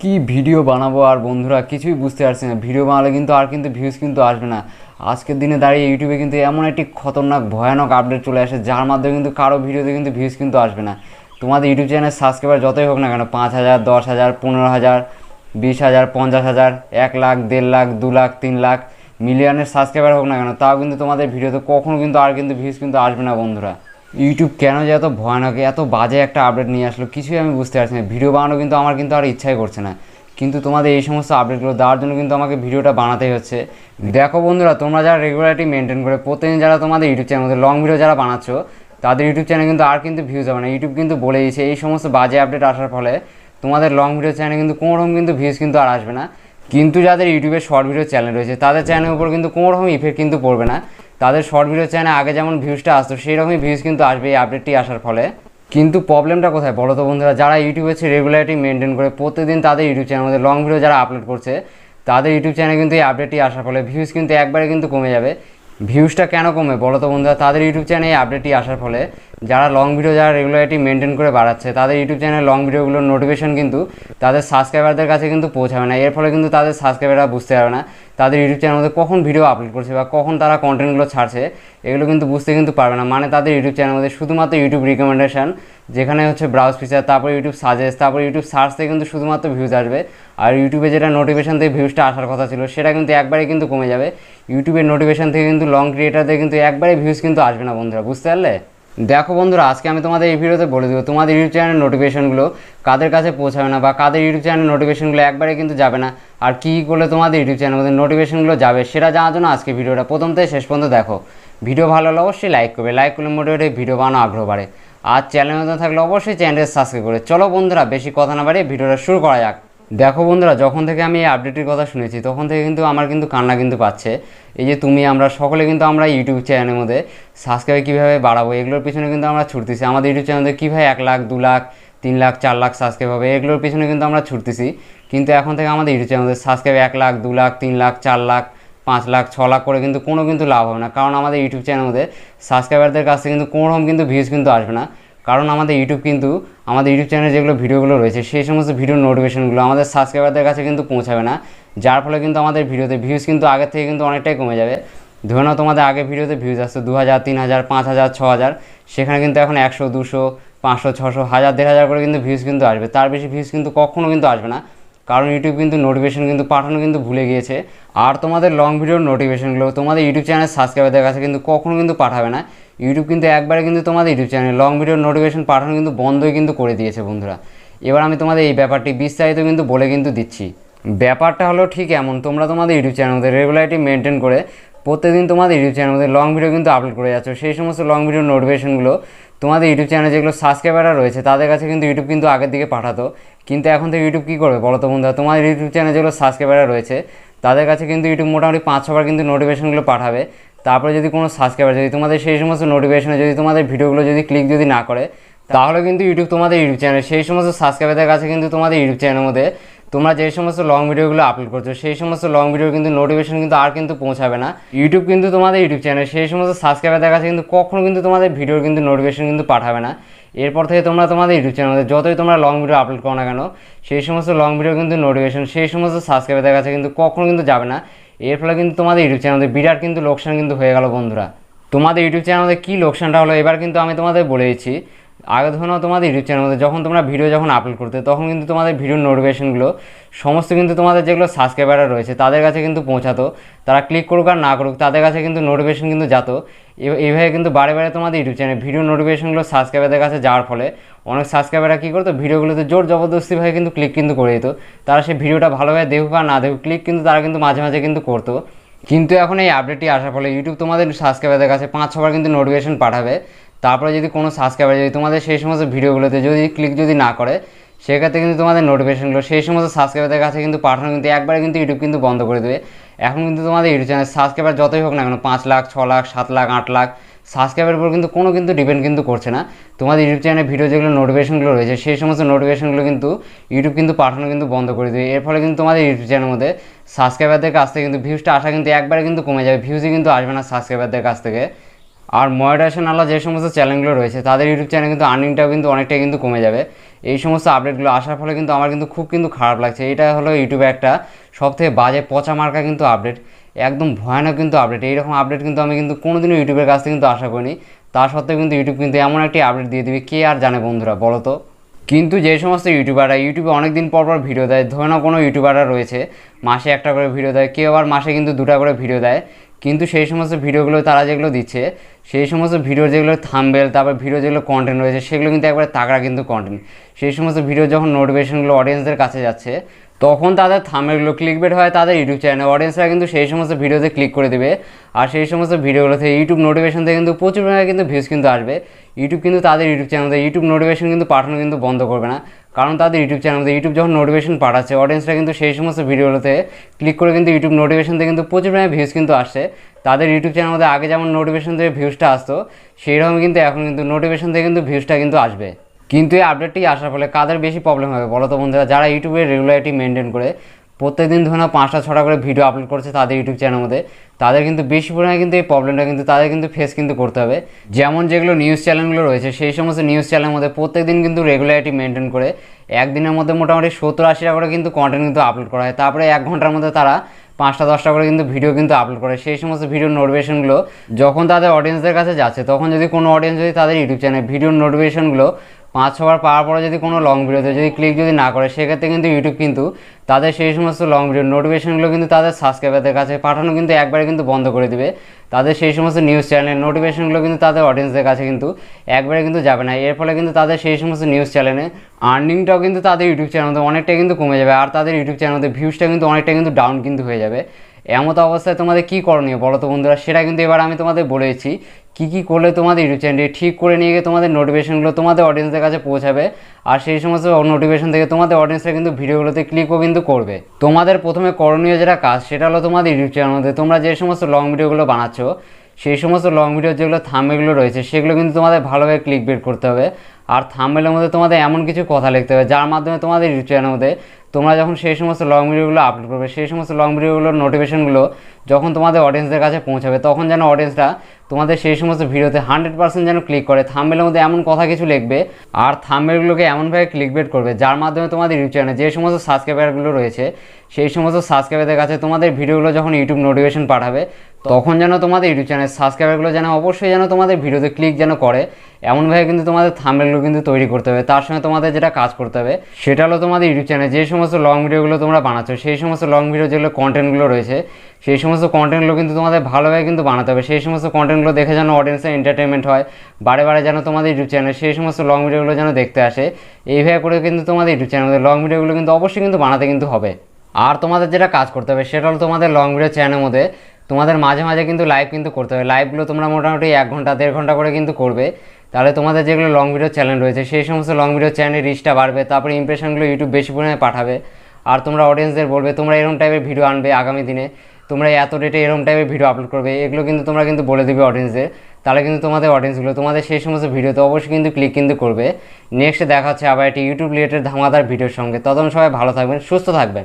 কি ভিডিও বানাবো আর বন্ধুরা কিছুই বুঝতে পারছি না। ভিডিও বানালে কিন্তু আর কিন্তু ভিউজ কিন্তু আসবে না। আজকের দিনে দাঁড়িয়ে ইউটিউবে কিন্তু এমন একটি খতরনাক, ভয়ানক আপডেট চলে আসে, যার মাধ্যমে কিন্তু কারও ভিডিওতে কিন্তু ভিউজ কিন্তু আসবে না। তোমাদের ইউটিউব চ্যানেল সাবস্ক্রাইবার যতই হোক না কেন, পাঁচ হাজার, দশ হাজার, পনেরো হাজার, বিশ হাজার, পঞ্চাশ হাজার, এক লাখ, দেড় লাখ, দু লাখ, তিন লাখ মিলিয়নের সাবস্ক্রাইবার হোক না কেন, তাও কিন্তু তোমাদের ভিডিওতে কখনও কিন্তু আর কিন্তু ভিউজ কিন্তু আসবে না বন্ধুরা। ইউটিউব কেন যে এত ভয়ানক, এত বাজে একটা আপডেট নিয়ে আসলো, কিছুই আমি বুঝতে পারছি না। ভিডিও বানানো কিন্তু আমার কিন্তু আর ইচ্ছাই করছে না। কিন্তু তোমাদের এই সমস্ত আপডেটগুলো দেওয়ার জন্য কিন্তু আমাকে ভিডিওটা বানাতেই হচ্ছে। দেখো বন্ধুরা, তোমরা যারা রেগুলারিটি মেনটেন করে, প্রতিদিন যারা তোমাদের ইউটিউব চ্যানেল লং ভিডিও যারা বানাচ্ছ, তাদের ইউটিউব চ্যানেল কিন্তু আর কিন্তু ভিউজ হবে না। ইউটিউব কিন্তু বলে দিয়েছে, এই সমস্ত বাজে আপডেট আসার ফলে তোমাদের লং ভিডিও চ্যানেলে কিন্তু কোনো রকম কিন্তু ভিউজ কিন্তু আর আসবে না। কিন্তু যাদের ইউটিউবে শর্ট ভিডিও চ্যানেল রয়েছে, তাদের চ্যানেলের উপর কিন্তু কোনো রকম ইফেক্ট কিন্তু পড়বে না। তাদের শর্ট ভিডিও চ্যানেলে আগে যেমন ভিউজটা আসতো সেই রকমই ভিউজ কিন্তু আসবে এই আপডেটটি আসার ফলে। কিন্তু প্রবলেমটা কোথায়? বলো তো বন্ধুরা, যারা ইউটিউবে হচ্ছে রেগুলারিটি মেনটেন করে, প্রতিদিন তাদের ইউটিউব চ্যানেলের লং ভিডিও যারা আপলোড করছে, তাদের ইউটিউব চ্যানেলে কিন্তু এই আপডেটটি আসার ফলে ভিউজ কিন্তু একবারে কিন্তু কমে যাবে। ভিউজটা কেন কমে বলো তো বন্ধুরা? তাদের ইউটিউব চ্যানেলে আপডেটটি আসার ফলে যারা লং ভিডিও যারা রেগুলারিটি মেনটেন করে বাড়াচ্ছে, তাদের ইউটিউব চ্যানেলে লং ভিডিওগুলোর নোটিফিকেশন কিন্তু তাদের সাবস্ক্রাইবারদের কাছে কিন্তু পৌঁছাবে না। এর ফলে কিন্তু তাদের সাবস্ক্রাইবাররা বুঝতে পারবে না তাদের ইউটিউব চ্যানেলের মধ্যে কখন ভিডিও আপলোড করছে বা কখন তারা কন্টেন্টগুলো ছাড়ছে, এগুলো কিন্তু বুঝতে কিন্তু পারবে না। মানে তাদের ইউটিউব চ্যানেলের মধ্যে শুধুমাত্র ইউটিউব রিকমেন্ডেশন যেখানে হচ্ছে ব্রাউজ ফিচার তারপর ইউটিউব সাজেস্ট তারপর ইউটিউব সার্চ থেকে কিন্তু শুধুমাত্র ভিউজ আসবে। আর ইউটিউবে যেটা নোটিফিকেশন থেকে ভিউজটা আসার কথা ছিল, সেটা কিন্তু একবারে কিন্তু কমে যাবে। ইউটিউবের নোটিফিকেশন থেকে কিন্তু লং ক্রিয়েটারদের কিন্তু একবারে ভিউজ কিন্তু আসবে না বন্ধুরা, বুঝতে পারলে? দেখো বন্ধুরা, আজকে আমি তোমাদের এই ভিডিওতে বলে দেবো, তোমাদের ইউটিউব চ্যানেলের নোটিফিকেশনগুলো কাদের কাছে পৌঁছাবে না বা কাদের ইউটিউব চ্যানেলের নোটিফিকেশনগুলো একবারে কিন্তু যাবে না, আর কী করলে তোমাদের ইউটিউব চ্যানেলের নোটিফিকেশনগুলো যাবে, সেটা জানার জন্য আজকে ভিডিওটা প্রথম থেকে শেষ পর্যন্ত দেখো। ভিডিও ভালো হলে অবশ্যই লাইক করবে লাইক করলে মোটিভেট ভিডিও বানানো আগ্রহ বাড়ে। আর চ্যানেলের মধ্যে থাকলে অবশ্যই চ্যানেলটা সাবস্ক্রাইব করে। চলো বন্ধুরা, বেশি কথা না বাড়িয়ে ভিডিওটা শুরু করা যাক। দেখো বন্ধুরা, যখন থেকে আমি এই আপডেটের কথা শুনেছি, তখন থেকে কিন্তু আমার কিন্তু কান্না কিন্তু পাচ্ছে। এই যে তুমি, আমরা সকলে কিন্তু আমরা ইউটিউব চ্যানেলের মধ্যে সাবস্ক্রাইব কীভাবে বাড়াবো, এগুলোর পিছনে কিন্তু আমরা ছুটতেছি। আমাদের ইউটিউব চ্যানেলে কীভাবে এক লাখ, দু লাখ, তিন লাখ, চার লাখ সাবস্ক্রাইব হবে, এগুলোর পিছনে কিন্তু আমরা ছুটতেছি। কিন্তু এখন থেকে আমাদের ইউটিউব চ্যানেলে সাবস্ক্রাইব এক লাখ, দু লাখ, তিন লাখ, চার লাখ পাঁচ লাখ, ছ লাখ করে কিন্তু কোনো কিন্তু লাভ হবে না। কারণ আমাদের ইউটিউব চ্যানেলের মধ্যে সাবস্ক্রাইবারদের কাছ থেকে কিন্তু কোনো রকম কিন্তু ভিউজ কিন্তু আসবে না। কারণ আমাদের ইউটিউব কিন্তু, আমাদের ইউটিউব চ্যানেলে যেগুলো ভিডিওগুলো রয়েছে, সেই সমস্ত ভিডিও নোটিফিকেশনগুলো আমাদের সাবস্ক্রাইবারদের কাছে কিন্তু পৌঁছাবে না। যার ফলে কিন্তু আমাদের ভিডিওতে ভিউজ কিন্তু আগের থেকে কিন্তু অনেকটাই কমে যাবে। ধরে নাও তোমাদের আগে ভিডিওতে ভিউজ আসতো দু হাজার, তিন হাজার, পাঁচ হাজার, ছ হাজার। সেখানে কিন্তু এখন একশো, দুশো, পাঁচশো, ছশো, হাজার, দেড় হাজার করে কিন্তু ভিউজ কিন্তু আসবে। তার বেশি ভিউজ কিন্তু কখনও কিন্তু আসবে না। কারণ ইউটিউব কিন্তু নোটিফিকেশন কিন্তু পাঠানো কিন্তু ভুলে গিয়েছে। আর তোমাদের লং ভিডিওর নোটিফিকেশনগুলো তোমাদের ইউটিউব চ্যানেল সাবস্ক্রাইবারদের কাছে কিন্তু কখনো কিন্তু পাঠাবে না। ইউটিউব কিন্তু একবারে কিন্তু তোমাদের ইউটিউব চ্যানেল লং ভিডিওর নোটিফিকেশন পাঠানো কিন্তু বন্ধই কিন্তু করে দিয়েছে বন্ধুরা। এবার আমি তোমাদের এই ব্যাপারটি বিস্তারিত কিন্তু বলে কিন্তু দিচ্ছি। ব্যাপারটা হলো ঠিক এমন, তোমরা তোমাদের ইউটিউব চ্যানেলদের রেগুলারিটি মেনটেন করে প্রত্যেকদিন তোমাদের ইউটিউব চ্যানেলের লং ভিডিও কিন্তু আপলোড করে যাচ্ছ। সেই সমস্ত লং ভিডিওর নোটিফিকেশনগুলো তোমাদের ইউটিউব চ্যানেলে যেগুলো সাবস্ক্রাইবাররা রয়েছে, তাদের কাছে কিন্তু ইউটিউব কিন্তু আগের দিকে পাঠাতো। কিন্তু এখন তো ইউটিউব কী করবে বলো তো বন্ধুরা? তোমাদের ইউটিউব চ্যানেলে যেগুলো সাবস্ক্রাইবাররা রয়েছে, তাদের কাছে কিন্তু ইউটিউব মোটামুটি পাঁচ ছবার কিন্তু নোটিফিকেশনগুলো পাঠাবে। তারপরে যদি কোনো সাবস্ক্রাইবার যদি তোমাদের সেই সমস্ত নোটিফিকেশনে যদি তোমাদের ভিডিওগুলো যদি ক্লিক যদি না করে, তাহলে কিন্তু ইউটিউব তোমাদের ইউটিউব চ্যানেল সেই সমস্ত সাবস্ক্রাইবারদের কাছে কিন্তু তোমাদের ইউটিউব চ্যানেলের মধ্যে তোমরা যে সমস্ত লং ভিডিওগুলো আপলোড করছ, সেই সমস্ত লং ভিডিও কিন্তু নোটিফিকেশন কিন্তু আর কিন্তু পৌঁছাবে না। ইউটিউব কিন্তু তোমাদের ইউটিউব চ্যানেল সেই সমস্ত সাবস্ক্রাইবারদের কাছে কিন্তু কখনো কিন্তু তোমাদের ভিডিওর কিন্তু নোটিফিকেশন কিন্তু পাঠাবে না। এরপর থেকে তোমরা তোমাদের ইউটিউব চ্যানেলে যতই তোমরা লং ভিডিও আপলোড করো না কেন, সেই সমস্ত লং ভিডিও কিন্তু নোটিফিকেশন সেই সমস্ত সাবস্ক্রাইবারদের কাছে কিন্তু কখনো কিন্তু যাবে না। এর ফলে কিন্তু তোমাদের ইউটিউব চ্যানেলে বিরাট কিন্তু লোকসান কিন্তু হয়ে গেল বন্ধুরা। তোমাদের ইউটিউব চ্যানেলে কী লোকসানটা হলো, এবার কিন্তু আমি তোমাদের বলে দিচ্ছি। আগে ধরো তোমাদের ইউটিউব চ্যানেল মধ্যে যখন তোমরা ভিডিও যখন আপলোড করতে, তখন কিন্তু তোমাদের ভিডিওর নোটিফিকেশনগুলো সমস্ত কিন্তু তোমাদের যেগুলো সাবস্ক্রাইবাররা রয়েছে, তাদের কাছে কিন্তু পৌঁছাতো। তারা ক্লিক করুক আর না করুক, তাদের কাছে কিন্তু নোটিফিকেশন কিন্তু যেত। এইভাবে কিন্তু বারে বারে তোমাদের ইউটিউব চ্যানেল ভিডিও নোটিফিকেশনগুলো সাবস্ক্রাইবারদের কাছে যাওয়ার ফলে অনেক সাবস্ক্রাইবাররা কী করতো ভিডিওগুলোতে জোর জবরদস্তিভাবে কিন্তু ক্লিক কিন্তু করে দিত তারা সেই ভিডিওটা ভালোভাবে দেখুক আর না দেখুক ক্লিক কিন্তু তারা কিন্তু মাঝে মাঝে কিন্তু করতো। কিন্তু এখন এই আপডেটটি আসার ফলে ইউটিউব তোমাদের সাবস্ক্রাইবারদের কাছে পাঁচ ছবার কিন্তু নোটিফিকেশন পাঠাবে। তারপরে যদি কোনো সাবস্ক্রাইবার যদি তোমাদের সেই সমস্ত ভিডিওগুলোতে যদি ক্লিক যদি না করে, সেক্ষেত্রে কিন্তু তোমাদের নোটিফিকেশনগুলো সেই সমস্ত সাবস্ক্রাইবারদের কাছে কিন্তু পাঠানো কিন্তু একবারে কিন্তু ইউটিউব কিন্তু বন্ধ করে দেবে। এখন কিন্তু তোমাদের ইউটিউব চ্যানেল সাবস্ক্রাইবার যতই হোক না কেন, পাঁচ লাখ, ছ লাখ, সাত লাখ, আট লাখ সাবস্ক্রাইবারের উপর কিন্তু কোনো কিন্তু ডিপেন্ড কিন্তু করছে না। তোমাদের ইউটিউব চ্যানেলে ভিডিও যেগুলো নোটিফিকেশনগুলো রয়েছে, সেই সমস্ত নোটিফিকেশনগুলো কিন্তু ইউটিউব কিন্তু পাঠানো কিন্তু বন্ধ করে দেবে। এর ফলে কিন্তু তোমাদের ইউটিউব চ্যানেলের মধ্যে সাবস্ক্রাইবারদের কাছ থেকে কিন্তু ভিউজটা আসা কিন্তু একবারে কিন্তু কমে যাবে। ভিউজই কিন্তু আসবে না সাবস্ক্রাইবারদের কাছ থেকে। আর মডারেশন আলা যে সমস্ত চ্যানেলগুলো রয়েছে, তাদের ইউটিউব চ্যানেল কিন্তু আর্নিংটাও কিন্তু অনেকটাই কিন্তু কমে যাবে। এই সমস্ত আপডেটগুলো আসার ফলে কিন্তু আমার কিন্তু খুব কিন্তু খারাপ লাগছে। এটা হলো ইউটিউবে একটা সবথেকে বাজে পচা মার্কা কিন্তু আপডেট একদম ভয়ানক কিন্তু আপডেট এইরকম আপডেট কিন্তু আমি কিন্তু কোনোদিনও ইউটিউবের কাছ থেকে কিন্তু আশা করিনি। তা সত্ত্বেও কিন্তু ইউটিউব কিন্তু এমন একটি আপডেট দিয়ে দিবে। কে আর জানে বন্ধুরা, বলো তো? কিন্তু যে সমস্ত ইউটিউবাররা ইউটিউবে অনেক দিন পর পর ভিডিও দেয়, ধরে নাও কোনো ইউটিউবাররা রয়েছে, মাসে একটা করে ভিডিও দেয়, কেউ আবার মাসে কিন্তু দুটা করে ভিডিও দেয়। কিন্তু সেই সমস্ত ভিডিওগুলো তারা যেগুলো দিচ্ছে, সেই সমস্ত ভিডিও যেগুলো থাম্বেল, তারপর ভিডিও যেগুলো কন্টেন্ট রয়েছে, সেগুলো কিন্তু একবারে তাগড়া কিন্তু কন্টেন্ট সেই সমস্ত ভিডিও যখন নোটিফিকেশনগুলো অডিয়েন্সদের কাছে যাচ্ছে, তখন তাদের থামেগুলো ক্লিকবেট হয় তাদের ইউটিউব চ্যানেল অডিয়েন্সরা কিন্তু সেই সমস্ত ভিডিওতে ক্লিক করে দেবে। আর সেই সমস্ত ভিডিওগুলোতে ইউটিউব নোটিফিকেশন থেকে কিন্তু প্রচুর পরিমাণে কিন্তু ভিউজ কিন্তু আসবে। ইউটিউব কিন্তু তাদের ইউটিউব চ্যানেলে ইউটিউব নোটিফিকেশন কিন্তু পাঠানো কিন্তু বন্ধ করবে না। কারণ তাদের ইউটিউব চ্যানেলে ইউটিউব যখন নোটিফিকেশন পাঠাচ্ছে অডিয়েন্সরা কিন্তু সেই সমস্ত ভিডিওগুলোতে ক্লিক করে কিন্তু ইউটিউব নোটিফিকেশন থেকে কিন্তু প্রচুর পরিমাণে ভিউজ কিন্তু আসছে তাদের ইউটিউব চ্যানেল মধ্যে আগে যেমন নোটিফিকেশন থেকে ভিউজটা আসতো সেই রকম কিন্তু এখন কিন্তু নোটিফিকেশন থেকে কিন্তু ভিউজটা কিন্তু আসবে। কিন্তু এই আপডেটটি আসার ফলে কাদের বেশি প্রবলেম হবে বলো তো বন্ধুরা? যারা ইউটিউবে রেগুলারিটি মেনটেন করে প্রত্যেকদিন ধরে না পাঁচটা, ছটা করে ভিডিও আপলোড করছে তাদের ইউটিউব চ্যানেলের মধ্যে। তাদের কিন্তু বেশি পরিমাণে কিন্তু এই প্রবলেমটা কিন্তু তাদের কিন্তু ফেস কিন্তু করতে হবে। যেমন যেগুলো নিউজ চ্যানেলগুলো রয়েছে, সেই সমস্ত নিউজ চ্যানেলের মধ্যে প্রত্যেক দিন কিন্তু রেগুলারিটি মেনটেন করে একদিনের মধ্যে মোটামুটি সত্তর আশিটা করে কিন্তু কন্টেন্ট কিন্তু আপলোড করা হয়। তারপরে এক ঘণ্টার মধ্যে তারা পাঁচটা, দশটা করে কিন্তু ভিডিও কিন্তু আপলোড করে। সেই সমস্ত ভিডিও নোটিফিকেশনগুলো যখন তাদের অডিয়েন্সদের কাছে যাচ্ছে, তখন যদি কোনো অডিয়েন্স যদি তাদের ইউটিউব চ্যানেল ভিডিও নোটিফিকেশনগুলো পাঁচ, ছবার পাওয়ার পরে যদি কোনো লং ভিডিওতে যদি ক্লিক যদি না করে, সেক্ষেত্রে কিন্তু ইউটিউব কিন্তু তাদের সেই সমস্ত লং ভিডিও নোটিফিকেশনগুলো কিন্তু তাদের সাবস্ক্রাইবারদের কাছে পাঠানো কিন্তু একবারে কিন্তু বন্ধ করে দিবে। তাদের সেই সমস্ত নিউজ চ্যানেলের নোটিফিকেশনগুলো কিন্তু তাদের অডিয়েন্সদের কাছে কিন্তু একবারে কিন্তু যাবে না। এর ফলে কিন্তু তাদের সেই সমস্ত নিউজ চ্যানেলে আর্নিংটাও কিন্তু তাদের ইউটিউব চ্যানেল অনেকটাই কিন্তু কমে যাবে আর তাদের ইউটিউব চ্যানেলের ভিউজটা কিন্তু অনেকটা কিন্তু ডাউন কিন্তু হয়ে যাবে। এমত অবস্থায় তোমাদের কী করণীয় বলো তো বন্ধুরা? সেটা কিন্তু এবার আমি তোমাদের বলেছি কী কী করলে তোমাদের ইউটিউব চ্যানেলটি ঠিক করে নিয়ে গিয়ে তোমাদের নোটিফিকেশনগুলো তোমাদের অডিয়েন্সের কাছে পৌঁছাবে। আর সেই সমস্ত নোটিফিকেশন থেকে তোমাদের অডিয়েন্সরা কিন্তু ভিডিওগুলোতে ক্লিকও কিন্তু করবে। তোমাদের প্রথমে করণীয় যেটা কাজ, সেটা হলো তোমাদের ইউটিউব চ্যানেল মধ্যে তোমরা যে সমস্ত লং ভিডিওগুলো বানাচ্ছ, সেই সমস্ত লং ভিডিওর যেগুলো থামেগুলো রয়েছে, সেগুলো কিন্তু তোমাদের ভালোভাবে ক্লিক বের করতে হবে। আর থামবেলের মধ্যে তোমাদের এমন কিছু কথা লিখতে হবে, যার মাধ্যমে তোমাদের ইউটিউব চ্যানেলের মধ্যে তোমরা যখন সেই সমস্ত লং ভিডিওগুলো আপলোড করবে, সেই সমস্ত লং ভিডিওগুলোর নোটিফিকেশনগুলো যখন তোমাদের অডিয়েন্সদের কাছে পৌঁছাবে, তখন যেন অডিয়েন্সরা তোমাদের সেই সমস্ত ভিডিওতে হান্ড্রেড পার্সেন্ট যেন ক্লিক করে থামবেলের মধ্যে এমন কথা কিছু লিখবে আর থামবেলগুলোকে এমনভাবে ক্লিক বেট করবে, যার মাধ্যমে তোমাদের ইউটিউব চ্যানেলে যে সমস্ত সাবস্ক্রাইবারগুলো রয়েছে, সেই সমস্ত সাবস্ক্রাইবারদের কাছে তোমাদের ভিডিওগুলো যখন ইউটিউব নোটিফিকেশন পাঠাবে, তখন যেন তোমাদের ইউটিউব চ্যানেল সাবস্ক্রাইবারগুলো যেন অবশ্যই যেন তোমাদের ভিডিওতে ক্লিক যেন করে এমনভাবে কিন্তু তোমাদের থাম্বেলগুলো কিন্তু তৈরি করতে হবে। তার সঙ্গে তোমাদের যেটা কাজ করতে হবে, সেটা হলো তোমাদের ইউটিউব চ্যানেলে যে সমস্ত লং ভিডিওগুলো তোমরা বানাচ্ছ, সেই সমস্ত লং ভিডিও যেগুলো কন্টেন্টগুলো রয়েছে, সেই সমস্ত কন্টেন্টগুলো কিন্তু তোমাদের ভালোভাবে কিন্তু বানাতে হবে। সেই সমস্ত কন্টেন্টগুলো দেখে যেন অডিয়েন্সের এন্টারটেনমেন্ট হয়, বারে বারে যেন তোমাদের ইউটিউব চ্যানেল সেই সমস্ত লং ভিডিওগুলো যেন দেখতে আসে, এইভাবে করে কিন্তু তোমাদের ইউটিউব চ্যানেলে লং ভিডিওগুলো কিন্তু অবশ্যই কিন্তু বানাতে কিন্তু হবে। আর তোমাদের যেটা কাজ করতে হবে, সেটা হলো তোমাদের লং ভিডিও চ্যানেলের মধ্যে তোমাদের মাঝে মাঝে কিন্তু লাইভ কিন্তু করতে হবে। লাইভগুলো তোমরা মোটামুটি এক ঘণ্টা, দেড় ঘণ্টা করে কিন্তু করবে। তাহলে তোমাদের যেগুলো লং ভিডিও চ্যানেল রয়েছে, সেই সমস্ত লং ভিডিও চ্যানেলের রিচটা বাড়বে, তারপরে ইমপ্রেশনগুলো ইউটিউব বেশি পরিমাণে পাঠাবে। আর তোমরা অডিয়েন্সদের বলবে, তোমরা এরকম টাইপের ভিডিও আনবে আগামী দিনে, তোমরা এত ডেটে এরকম টাইপের ভিডিও আপলোড করবে, এগুলো কিন্তু তোমরা কিন্তু বলে দেবে অডিয়েন্সদের তাহলে কিন্তু তোমাদের অডিয়েন্সগুলো তোমাদের সেই সমস্ত ভিডিওতে অবশ্যই কিন্তু ক্লিক কিন্তু করবে। নেক্সট দেখা হচ্ছে আবার একটি ইউটিউব রিলেটেড ধামাদার ভিডিওর সঙ্গে। তখন সবাই ভালো থাকবেন, সুস্থ থাকবেন।